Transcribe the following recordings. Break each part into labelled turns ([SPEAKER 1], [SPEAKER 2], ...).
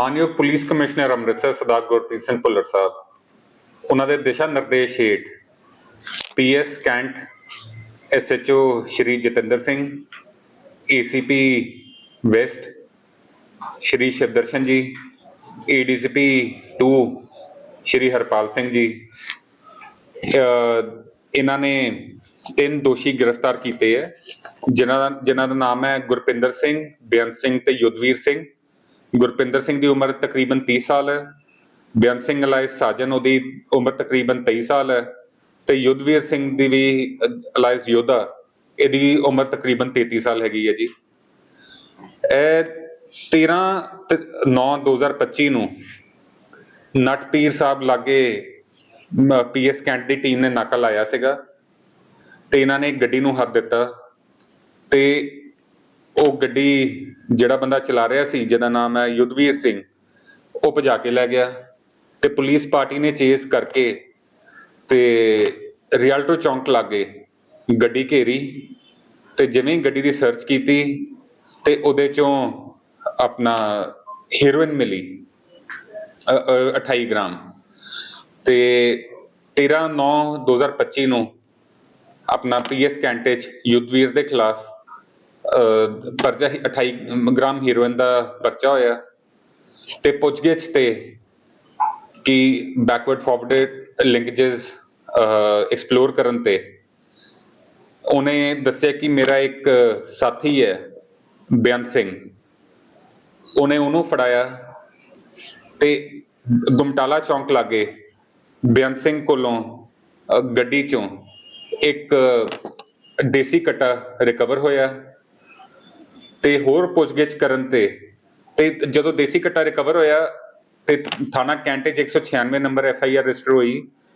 [SPEAKER 1] ਮਾਨਯੋਗ police commissioner Amritsar Sardar Gurpreet Singh Bhullar Sahib, ਉਹਨਾਂ ਦੇ ਦਿਸ਼ਾ ਨਿਰਦੇਸ਼ ਹੇਠ PS cantt SHO Shri Jatinder Singh, ACP west Shri Shivdarshan ji, ADCP 2 ਸ਼੍ਰੀ ਹਰਪਾਲ ਸਿੰਘ ਜੀ ਇਹਨਾਂ ਨੇ ਤਿੰਨ ਦੋਸ਼ੀ ਗ੍ਰਿਫਤਾਰ ਕੀਤੇ ਹੈ, ਜਿਨ੍ਹਾਂ ਦਾ ਜਿਨ੍ਹਾਂ ਦਾ ਨਾਮ ਹੈ ਗੁਰਪਿੰਦਰ ਸਿੰਘ, ਬੇਅੰਤ ਸਿੰਘ ਤੇ ਯੁੱਧਵੀਰ ਸਿੰਘ। ਗੁਰਪਿੰਦਰ ਸਿੰਘ ਦੀ ਉਮਰ ਤਕਰੀਬਨ 30 ਸਾਲ ਹੈ। ਬੇਅੰਤ ਸਿੰਘ ਅਲਾਇ ਸਾਜਨ ਉਹਦੀ ਉਮਰ ਤਕਰੀਬਨ 23 ਸਾਲ ਹੈ ਤੇ ਯੁੱਧਵੀਰ ਸਿੰਘ ਦੀ ਵੀ ਅਲਾਇਸ ਯੋਧਾ, ਇਹਦੀ ਉਮਰ ਤਕਰੀਬਨ 33 ਸਾਲ ਹੈਗੀ ਹੈ ਜੀ। ਇਹ 13 9 2025 ਨੂੰ ਨਟਪੀਰ ਸਾਹਿਬ ਲਾਗੇ ਪੀਐਸ ਕੈਂਟ ਦੀ ਟੀਮ ਨੇ ਨਾਕਾ ਲਾਇਆ ਸੀਗਾ ਤੇ ਇਹਨਾਂ ਨੇ ਗੱਡੀ ਨੂੰ ਹੱਥ ਦਿੱਤਾ ਤੇ ਉਹ ਗੱਡੀ ਜਿਹੜਾ ਬੰਦਾ ਚਲਾ ਰਿਹਾ ਸੀ, ਜਿਹਦਾ ਨਾਮ ਹੈ ਯੁੱਧਵੀਰ ਸਿੰਘ, ਉਹ ਭਜਾ ਕੇ ਲੈ ਗਿਆ ਤੇ ਪੁਲਿਸ ਪਾਰਟੀ ਨੇ ਚੇਸ ਕਰਕੇ ਤੇ ਰਿਆਲਟੋ ਚੌਂਕ ਲਾਗੇ ਗੱਡੀ ਘੇਰੀ ਤੇ ਜਿਵੇਂ ਗੱਡੀ ਦੀ ਸਰਚ ਕੀਤੀ ਤੇ ਉਹਦੇ ਚੋਂ ਆਪਣਾ ਹੀਰੋਇਨ ਮਿਲੀ, ਅ- ਅ- 28 ਗ੍ਰਾਮ ਤੇ 13 9 2025 ਨੂੰ ਆਪਣਾ ਪੀਐਸ ਕੈਂਟੇ ਚ ਯੁੱਧਵੀਰ ਦੇ ਖਿਲਾਫ ਪਰਚਾ ਹੀ 28 ਗ੍ਰਾਮ ਹੀਰੋਇਨ ਦਾ ਪਰਚਾ ਹੋਇਆ। ਤੇ ਪੁੱਛਗਿੱਛ ਤੇ ਕਿ ਬੈਕਵਰਡ ਫਾਰਵਰਡ ਲਿੰਕੇजेस ਐਕਸਪਲੋਰ ਕਰਨ ਤੇ ਉਹਨੇ ਦੱਸਿਆ ਕਿ ਮੇਰਾ ਇੱਕ ਸਾਥੀ ਹੈ ਬੇਅੰਤ ਸਿੰਘ। ਉਹਨੇ ਉਹਨੂੰ ਫੜਾਇਆ ਤੇ ਗੁਮਟਾਲਾ ਚੌਂਕ ਲਾਗੇ ਬੇਅੰਤ ਸਿੰਘ ਕੋਲੋਂ ਗੱਡੀ ਚੋਂ ਇੱਕ ਦੇਸੀ ਕਟਾ ਰਿਕਵਰ ਹੋਇਆ। ਤੇ ਹੋਰ ਪੁੱਛਗਿੱਛ ਕਰਨ ਤੇ ਤੇ ਜਦੋਂ ਦੇਸੀ ਕਟਾ ਰਿਕਵਰ ਹੋਇਆ, ਤੇ ਥਾਣਾ ਕੈਂਟੇ 'ਚ 196 number F I R register ਹੋਈ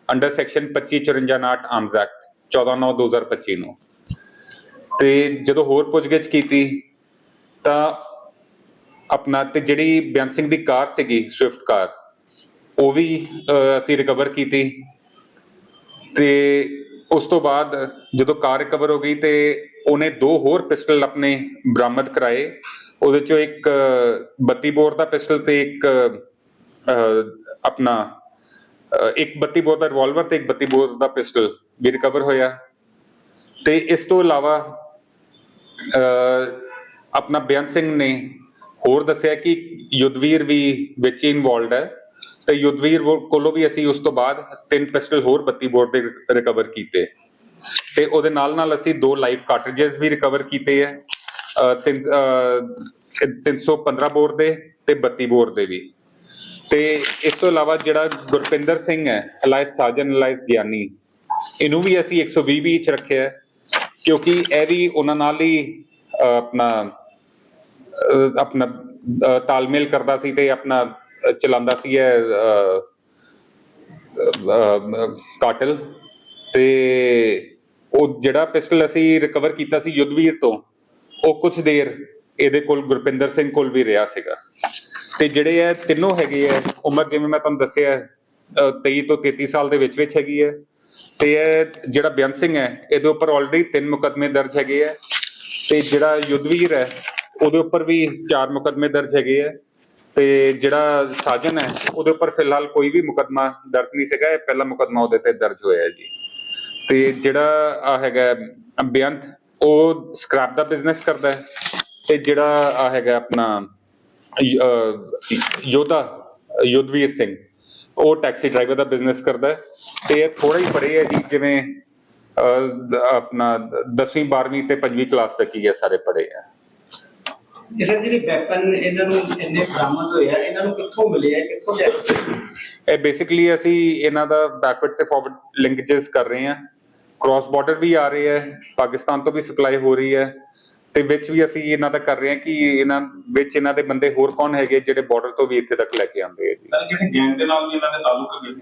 [SPEAKER 1] ਅੰਡਰ ਸੈਕਸ਼ਨ 2554 ਆਰਮਸ ਐਕਟ 14/9/2025 ਨੂੰ ਤੇ ਜਦੋਂ ਹੋਰ ਪੁੱਛਗਿੱਛ ਕੀਤੀ, ਤਾਂ ਆਪਣਾ ਤੇ ਜਿਹੜੀ ਬੇਅੰਤ ਸਿੰਘ ਦੀ ਕਾਰ ਸੀਗੀ ਸਵਿਫਟ ਕਾਰ, ਉਹ ਵੀ ਅਸੀਂ ਰਿਕਵਰ ਕੀਤੀ। ਤੇ ਉਸ ਤੋਂ ਬਾਅਦ ਜਦੋਂ ਕਾਰ ਰਿਕਵਰ ਹੋ ਗਈ ਤੇ ਉਹਨੇ ਦੋ ਹੋਰ ਪਿਸਟਲ ਆਪਣੇ ਬਰਾਮਦ ਕਰਾਏ। ਉਹਦੇ ਚੋਂ ਇੱਕ ਅਹ, 32 ਬੋਰ ਦਾ ਪਿਸਟਲ ਤੇ ਇੱਕ ਆਪਣਾ ਇੱਕ 32 ਬੋਰ ਦਾ ਰਿਵਾਲਵਰ ਤੇ ਇੱਕ 32 ਬੋਰ ਦਾ ਪਿਸਟਲ ਵੀ ਰਿਕਵਰ ਹੋਇਆ। ਤੇ ਇਸ ਤੋਂ ਇਲਾਵਾ ਆਪਣਾ ਬੇਅੰਤ ਸਿੰਘ ਨੇ ਹੋਰ ਦੱਸਿਆ ਕਿ ਯੁੱਧਵੀਰ ਵੀ ਵਿੱਚ ਇਨਵੋਲਡ ਹੈ। ਤੇ ਯੁੱਧਵੀਰ ਕੋਲੋਂ ਵੀ ਅਸੀਂ ਉਸ ਤੋਂ ਬਾਅਦ ਤਿੰਨ ਪਿਸਟਲ ਹੋਰ 32 ਬੋਰ ਦੇ ਰਿਕਵਰ ਕੀਤੇ। ਤੇ ਉਹਦੇ ਨਾਲ ਨਾਲ ਅਸੀਂ ਦੋ ਲਾਈਵ ਕਾਰਟ੍ਰਿਜਸ ਵੀ ਰਿਕਵਰ ਕੀਤੇ ਹੈ ਅਹ, ਤਿੰਨ ਅਹ, 315 ਬੋਰ ਦੇ ਤੇ 32 ਬੋਰ ਦੇ ਵੀ। ਤੇ ਇਸ ਤੋਂ ਇਲਾਵਾ ਜਿਹੜਾ ਗੁਰਪਿੰਦਰ ਸਿੰਘ ਹੈ ਅਲਾਇਸ ਸਾਜਨ ਅਲਾਇਸ ਗਿਆਨੀ ਇਹਨੂੰ ਵੀ ਅਸੀਂ 120 ਵੀ ਰੱਖਿਆ ਕਿਉਂਕਿ ਇਹ ਵੀ ਉਹਨਾਂ ਨਾਲ ਹੀ ਆਪਣਾ ਆਪਣਾ ਤਾਲਮੇਲ ਕਰਦਾ ਸੀ ਤੇ ਆਪਣਾ ਚਲਾਉਂਦਾ ਸੀ ਇਹ ਕਾਟਲ। ਤੇ ਉਹ ਜਿਹੜਾ ਪਿਸਟਲ ਅਸੀਂ ਰਿਕਵਰ ਕੀਤਾ ਸੀ ਯੁੱਧਵੀਰ ਤੋਂ ਉਹ ਕੁਝ ਦੇਰ ਇਹਦੇ ਕੋਲ ਗੁਰਪਿੰਦਰ ਸਿੰਘ ਕੋਲ ਵੀ ਰਿਹਾ ਸੀਗਾ। ਤੇ ਜਿਹੜੇ ਇਹ ਤਿੰਨੋਂ ਹੈਗੇ ਆ ਉਮਰ ਜਿਵੇਂ ਮੈਂ ਤੁਹਾਨੂੰ ਦੱਸਿਆ ਅਹ, 23 ਤੋਂ 33 ਸਾਲ ਦੇ ਵਿੱਚ ਵਿੱਚ ਹੈਗੀ ਹੈ ਤੇ ਇਹ ਜਿਹੜਾ ਬੇਅੰਤ ਸਿੰਘ ਹੈ ਇਹਦੇ ਉੱਪਰ ਆਲਰੇਡੀ ਤਿੰਨ ਮੁਕੱਦਮੇ ਦਰਜ ਹੈਗੇ ਆ ਤੇ ਜਿਹੜਾ ਯੁੱਧਵੀਰ ਹੈ ਉਹਦੇ ਉੱਪਰ ਵੀ ਚਾਰ ਮੁਕੱਦਮੇ ਦਰਜ ਹੈਗੇ ਆ ਤੇ ਜਿਹੜਾ ਸਾਜਨ ਹੈ ਉਹਦੇ ਉੱਪਰ ਫਿਲਹਾਲ ਕੋਈ ਵੀ ਮੁਕੱਦਮਾ ਦਰਜ ਨਹੀਂ ਸੀਗਾ ਇਹ ਪਹਿਲਾ ਮੁਕੱਦਮਾ ਉਹਦੇ ਤੇ ਦਰਜ ਹੋਇਆ ਹੈ ਜੀ। ਤੇ ਜਿਹੜਾ ਆ ਹੈਗਾ ਬੇਅੰਤ ਉਹ ਸਕ੍ਰੈਪ ਦਾ ਬਿਜ਼ਨਸ ਕਰਦਾ ਹੈ ਤੇ ਜਿਹੜਾ ਆ ਹੈਗਾ ਆਪਣਾ ਯੋਧਾ ਯੁੱਧਵੀਰ ਸਿੰਘ ਉਹ ਟੈਕਸੀ ਡਰਾਈਵਰ ਦਾ ਬਿਜ਼ਨਸ ਕਰਦਾ ਹੈ ਤੇ ਇਹ ਥੋੜਾ ਹੀ ਪੜੇ ਹੈ ਜੀ ਜਿਵੇਂ ਆਪਣਾ 10ਵੀਂ 12ਵੀਂ ਤੇ 5ਵੀਂ ਕਲਾਸ ਤੱਕ ਹੀ ਇਹ ਸਾਰੇ ਪੜੇ ਹੈ।
[SPEAKER 2] ਇਹ ਸਰ ਜਿਹੜੇ ਵੈਪਨ ਇਹਨਾਂ ਨੂੰ ਇੰਨੇ ਬਰਾਮਦ ਹੋਏ ਆ ਇਹਨਾਂ ਨੂੰ ਕਿੱਥੋਂ ਮਿਲੇ ਆ ਕਿੱਥੋਂ ਲਿਆਏ?
[SPEAKER 1] ਇਹ ਬੇਸਿਕਲੀ ਅਸੀਂ ਇਹਨਾਂ ਦਾ ਬੈਕਵਰਡ ਤੇ ਫਾਰਵਰਡ ਲਿੰਕੇजेस ਕਰ ਰਹੇ ਹਾਂ। ਕ੍ਰਾਸ ਬਾਰਡਰ ਵੀ ਆ ਰਹੇ ਹੈ ਪਾਕਿਸਤਾਨ ਤੋਂ ਵੀ ਸਪਲਾਈ ਹੋ ਰਹੀ ਹੈ ਤੇ ਵਿੱਚ ਵੀ ਅਸੀਂ ਇਹਨਾਂ ਦਾ ਕਰ ਰਹੇ ਹਾਂ ਕਿ ਇਹਨਾਂ ਵਿੱਚ ਇਹਨਾਂ ਦੇ ਬੰਦੇ ਹੋਰ ਕੌਣ ਹੈਗੇ ਜਿਹੜੇ ਬਾਰਡਰ ਤੋਂ ਵੀ ਇੱਥੇ ਤੱਕ ਲੈ ਕੇ ਆਉਂਦੇ ਹੈ ਜੀ।
[SPEAKER 3] ਸਰ ਕਿਸੇ ਗੈਂਗ ਦੇ ਨਾਲ ਵੀ ਇਹਨਾਂ ਦੇ ਤਾਲੁਕ ਹੈਗੇ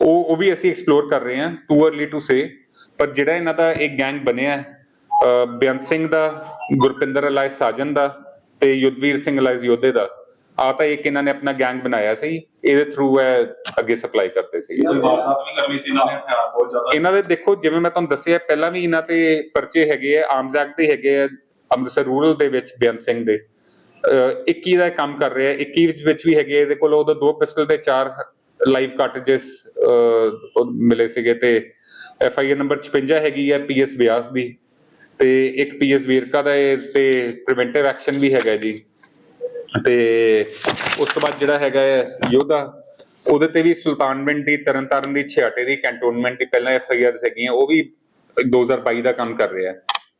[SPEAKER 1] ਉਹ ਉਹ ਵੀ ਅਸੀਂ ਐਕਸਪਲੋਰ ਕਰ ਰਹੇ ਹਾਂ ਟੂ अर्ਲੀ ਟੂ ਸੇ ਪਰ ਜਿਹੜਾ ਇਹਨਾਂ ਦਾ ਇੱਕ ਗੈਂਗ ਬਣਿਆ ਹੈ, ਬੇਅੰਤ ਸਿੰਘ ਦਾ ਗੁਰਪਿੰਦਰ ਅਲਾਇ ਸਾਜਨ ਦਾ ਤੇ ਯੁੱਧਵੀਰ ਸਿੰਘ ਅਲਾਇ ਯੋਧੇ ਦਾ ਆ ਤਾਂ ਇੱਕ ਇਹਨਾਂ ਨੇ ਆਪਣਾ ਗੈਂਗ ਬਣਾਇਆ ਸੀ ਇਹਦੇ ਥਰੂ ਹੈ ਅੱਗੇ ਸਪਲਾਈ ਕਰਦੇ ਸੀ।
[SPEAKER 3] ਕੋਈ ਵਾਰਦਾਤ ਵੀ ਕਰਨੀ ਸੀ ਇਹਨਾਂ ਨੇ ਹਥਿਆਰ ਬਹੁਤ ਜ਼ਿਆਦਾ।
[SPEAKER 1] ਇਹਨਾਂ ਦੇ ਦੇਖੋ ਜਿਵੇਂ ਮੈਂ ਤੁਹਾਨੂੰ ਦੱਸਿਆ ਪਹਿਲਾਂ ਵੀ ਇਹਨਾਂ ਤੇ ਪਰਚੇ ਹੈਗੇ ਆ ਆਰਮਸ ਐਕਟ ਦੇ ਹੈਗੇ ਆ ਅੰਮ੍ਰਿਤਸਰ ਰੂਰਲ ਦੇ ਵਿੱਚ ਬੇਅੰਤ ਸਿੰਘ ਦੇ। ਅਹ 21 ਦਾ ਇਹ ਕੰਮ ਕਰ ਰਿਹਾ ਹੈ 21 ਵਿੱਚ ਵਿੱਚ ਵੀ ਹੈਗੇ ਇਹਦੇ ਕੋਲ ਉਹਦਾ ਦੋ ਪਿਸਟਲ ਤੇ ਚਾਰ ਲਾਈਵ ਕਾਰਟ੍ਰਿਜਸ ਮਿਲੇ ਸੀਗੇ ਤੇ ਐਫ ਆਈ ਆਰ ਨੰਬਰ 56 ਹੈਗੀ ਹੈ ਪੀਐਸ ਬਿਆਸ ਦੀ। ਤੇ ਇੱਕ ਪੀਐਸ ਵੀਰਕਾ ਦਾ ਇਹ ਤੇ ਪ੍ਰੀਵੈਂਟਿਵ ਐਕਸ਼ਨ ਵੀ ਹੈਗਾ ਜੀ। ਤੇ ਉਸ ਤੋਂ ਬਾਅਦ ਜਿਹੜਾ ਹੈਗਾ ਹੈ ਯੋਧਾ, ਉਹਦੇ ਤੇ ਵੀ ਸੁਲਤਾਨਵਿੰਡ ਦੀ ਤਰਨਤਾਰਨ ਦੀ ਛਿਆਟੇ ਦੀ ਕੈਂਟੋਨਮੈਂਟ ਦੀ ਪਹਿਲਾਂ ਐਫ ਆਈ ਆਰਸ ਹੈਗੀਆਂ, ਉਹ ਵੀ 2022 ਦਾ ਕੰਮ ਕਰ ਰਿਹਾ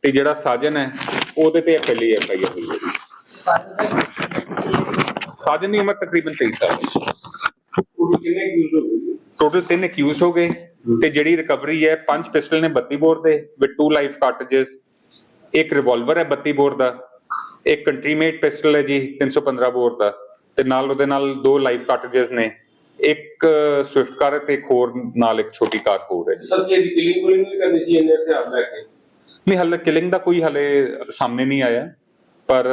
[SPEAKER 1] ਤੇ ਜਿਹੜਾ ਸਾਜਨ ਹੈ, ਉਹਦੇ ਤੇ ਪਹਿਲੀ ਐਫ ਆਈ ਆਰ ਹੋਈ ਹੈ। ਸਾਜਨ ਦੀ ਉਮਰ ਤਕਰੀਬਨ 23 ਸਾਲ ਹੈ। ਟੋਟਲ ਤਿੰਨ ਅਕਿਊਜ਼ ਹੋ ਗਏ। ਤੇ ਜਿਹੜੀ ਰਿਕਵਰੀ ਹੈ, ਪੰਜ ਪਿਸਟਲ ਨੇ 32 ਬੋਰ ਦੇ ਵਿਦ ਟੂ ਲਾਈਫ ਕਾਰਟ੍ਰਿਜਸ ਇੱਕ ਰਿਵਾਲਵਰ ਹੈ 32 ਬੋਰ ਦਾ। ਇੱਕ ਕੰਟਰੀਮੇਟ ਪਿਸਟਲ ਹੈ ਜੀ 315 ਬੋਰ ਦਾ। ਤੇ ਨਾਲ ਉਹਦੇ ਨਾਲ ਦੋ ਲਾਈਫ ਕਾਰਟ੍ਰਿਜਸ ਨੇ ਇੱਕ ਸਵਿਫਟ ਕਾਰ ਤੇ ਇੱਕ ਹੋਰ ਨਾਲ ਇੱਕ ਛੋਟੀ ਕਾਰ ਹੋਰ ਹੈ ਜੀ।
[SPEAKER 3] ਸਰ ਕੀ ਕਿਲਿੰਗ ਕੁਲਿੰਗ ਵੀ ਕਰਨੀ ਸੀ ਇਹਨੇ ਹਥਿਆਰ ਲੈ ਕੇ?
[SPEAKER 1] ਨਹੀਂ ਹਾਲੇ ਕਿਲਿੰਗ ਦਾ ਕੋਈ ਹਾਲੇ ਸਾਹਮਣੇ ਨਹੀਂ ਆਇਆ। ਪਰ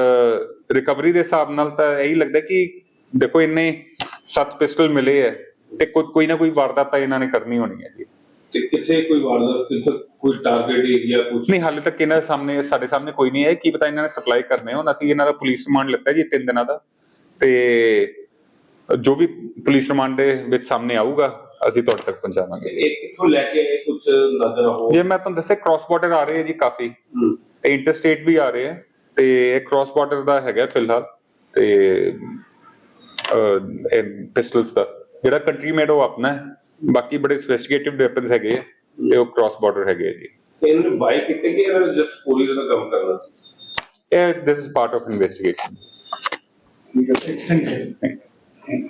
[SPEAKER 1] ਰਿਕਵਰੀ ਦੇ ਹਿਸਾਬ ਨਾਲ ਤਾਂ ਇਹੀ ਲੱਗਦਾ ਕਿ ਦੇਖੋ ਇੰਨੇ ਸੱਤ ਪਿਸਟਲ ਮਿਲੇ ਹੈ ਤੇ ਕੋਈ ਕੋਈ ਨਾ ਕੋਈ ਵਾਰਦਾਤ ਤਾਂ ਇਹਨਾਂ ਨੇ ਕਰਨੀ ਹੋਣੀ ਹੈ ਜੀ।
[SPEAKER 3] ਤੇ ਕਿੱਥੇ ਕੋਈ ਵਾਰਦਾਤ ਕਿੱਥੇ ਕੋਈ ਟਾਰਗੇਟ ਏਰੀਆ ਕੁਝ
[SPEAKER 1] ਨਹੀਂ ਹਾਲੇ ਤੱਕ ਇਹਨਾਂ ਦੇ ਸਾਹਮਣੇ ਸਾਡੇ ਸਾਹਮਣੇ ਕੋਈ ਨਹੀਂ ਹੈ ਕੀ ਪਤਾ ਇਹਨਾਂ ਨੇ ਸਪਲਾਈ ਕਰਨੇ ਹੋਣ। ਅਸੀਂ ਇਹਨਾਂ ਦਾ ਪੁਲਿਸ ਰਿਮਾਂਡ ਲਿੱਤਾ ਜੀ ਤਿੰਨ ਦਿਨਾਂ ਦਾ। ਤੇ ਜੋ ਵੀ ਪੁਲਿਸ ਰਿਮਾਂਡ ਦੇ ਵਿੱਚ ਸਾਹਮਣੇ ਆਊਗਾ ਅਸੀਂ ਤੁਹਾਡੇ ਤੱਕ ਪਹੁੰਚਾਵਾਂਗੇ
[SPEAKER 3] ਇਹ ਕਿੱਥੋਂ ਲੈ ਕੇ ਆਏ? ਕੁਝ ਨਜ਼ਰ ਹੋ
[SPEAKER 1] ਜੇ ਮੈਂ ਤੁਹਾਨੂੰ ਦੱਸਿਆ ਕ੍ਰਾਸ ਬਾਰਡਰ ਆ ਰਹੇ ਹੈ ਜੀ ਕਾਫੀ। ਤੇ ਇੰਟਰਸਟੇਟ ਵੀ ਆ ਰਹੇ ਹੈ ਤੇ ਇਹ ਕ੍ਰਾਸ ਬਾਰਡਰ ਦਾ ਹੈਗਾ ਫਿਲਹਾਲ। ਤੇ ਪਿਸਟਲਸ ਦਾ। ਜਿਹੜਾ ਕੰਟਰੀ ਮੇਡ ਉਹ ਆਪਣਾ ਹੈ ਬਾਕੀ ਬੜੇ ਸੋਫਿਸਟੀਕੇਟਿਵ ਵੈਪਨਸ ਹੈਗੇ ਹੈ ਤੇ ਉਹ ਕ੍ਰਾਸ ਬਾਰਡਰ ਹੈਗੇ ਹੈ ਜੀ।
[SPEAKER 3] ਤੇ ਇਹਨੇ ਬਾਈ ਕਿਤੇ ਕਿ ਇਹਨਾਂ ਨੇ ਜਸਟ ਕੋਰੀਅਰ ਦਾ ਕੰਮ ਕਰਨਾ? ਸੀ
[SPEAKER 1] ਇਹ this is part of investigation
[SPEAKER 3] ਠੀਕ ਹੈ
[SPEAKER 2] ਥੈਂਕ ਯੂ